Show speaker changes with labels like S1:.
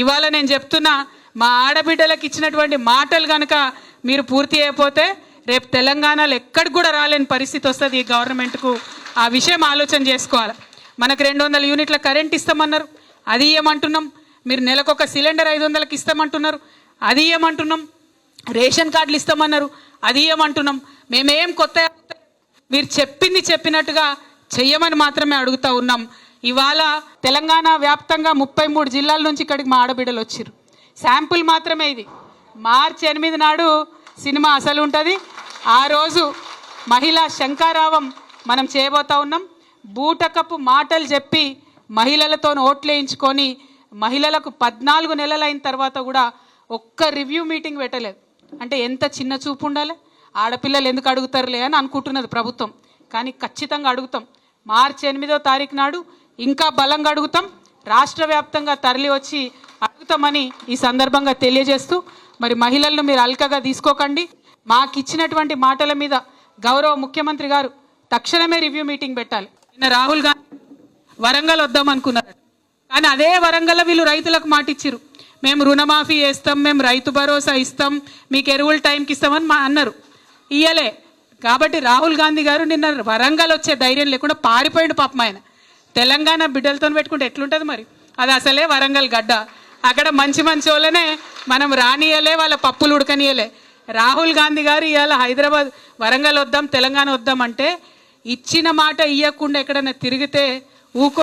S1: ఇవాళ నేను చెప్తున్నా మా ఆడబిడ్డలకు ఇచ్చినటువంటి మాటలు కనుక మీరు పూర్తి అయిపోతే రేపు తెలంగాణలో ఎక్కడికి కూడా రాలేని పరిస్థితి వస్తుంది ఈ గవర్నమెంట్కు. ఆ విషయం ఆలోచన చేసుకోవాలి. మనకు రెండు వందల యూనిట్ల కరెంట్ ఇస్తామన్నారు అది ఇవ్వమంటున్నాం మీరు నెలకొక సిలిండర్ ఐదు వందలకి ఇస్తామంటున్నారు అది ఇవ్వమంటున్నాం రేషన్ కార్డులు ఇస్తామన్నారు అది ఇవ్వమంటున్నాం మేమేం కొత్త మీరు చెప్పింది చెప్పినట్టుగా చెయ్యమని మాత్రమే అడుగుతా ఉన్నాం. ఇవాళ తెలంగాణ వ్యాప్తంగా ముప్పై మూడు జిల్లాల నుంచి ఇక్కడికి మా ఆడబిడ్డలు వచ్చారు శాంపుల్ మాత్రమే ఇది. మార్చి ఎనిమిది నాడు సినిమా అసలు ఉంటుంది. ఆ రోజు మహిళా శంకారావం మనం చేయబోతా ఉన్నాం. బూటకపు మాటలు చెప్పి మహిళలతో ఓట్లేయించుకొని మహిళలకు పద్నాలుగు నెలలైన తర్వాత కూడా ఒక్క రివ్యూ మీటింగ్ పెట్టలేదు. అంటే ఎంత చిన్న చూపు ఉండాలి? ఆడపిల్లలు ఎందుకు అడుగుతారులే అని అనుకుంటున్నది ప్రభుత్వం. కానీ ఖచ్చితంగా అడుగుతాం. మార్చి ఎనిమిదో తారీఖు నాడు ఇంకా బలంగా అడుగుతాం. రాష్ట్ర వ్యాప్తంగా తరలి వచ్చి అడుగుతామని ఈ సందర్భంగా తెలియజేస్తూ మరి మహిళలను మీరు అల్కగా తీసుకోకండి. మాకు ఇచ్చినటువంటి మాటల మీద గౌరవ ముఖ్యమంత్రి గారు తక్షణమే రివ్యూ మీటింగ్ పెట్టాలి. నిన్న రాహుల్ గాంధీ వరంగల్ వద్దాం అనుకున్నారు కానీ అదే వరంగల్ వీళ్ళు రైతులకు మాట ఇచ్చిర్రు. మేము రుణమాఫీ చేస్తాం మేము రైతు భరోసా ఇస్తాం మీకు ఎరువులు టైంకి ఇస్తామని మా అన్నారు. ఇయ్యలే. కాబట్టి రాహుల్ గాంధీ గారు నిన్న వరంగల్ వచ్చే ధైర్యం లేకుండా పారిపోయిండు పాపం ఆయన. తెలంగాణ బిడ్డలతో పెట్టుకుంటే ఎట్లుంటుంది మరి? అది అసలే వరంగల్ గడ్డ. అక్కడ మంచి మంచి వాళ్ళనే మనం రానియలే వాళ్ళ పప్పులు ఉడకనియలే రాహుల్ గాంధీ గారు ఇవాళ హైదరాబాద్ వరంగల్ వద్దాం తెలంగాణ వద్దాం అంటే ఇచ్చిన మాట ఇవ్వకుండా ఎక్కడైనా తిరిగితే ఊకో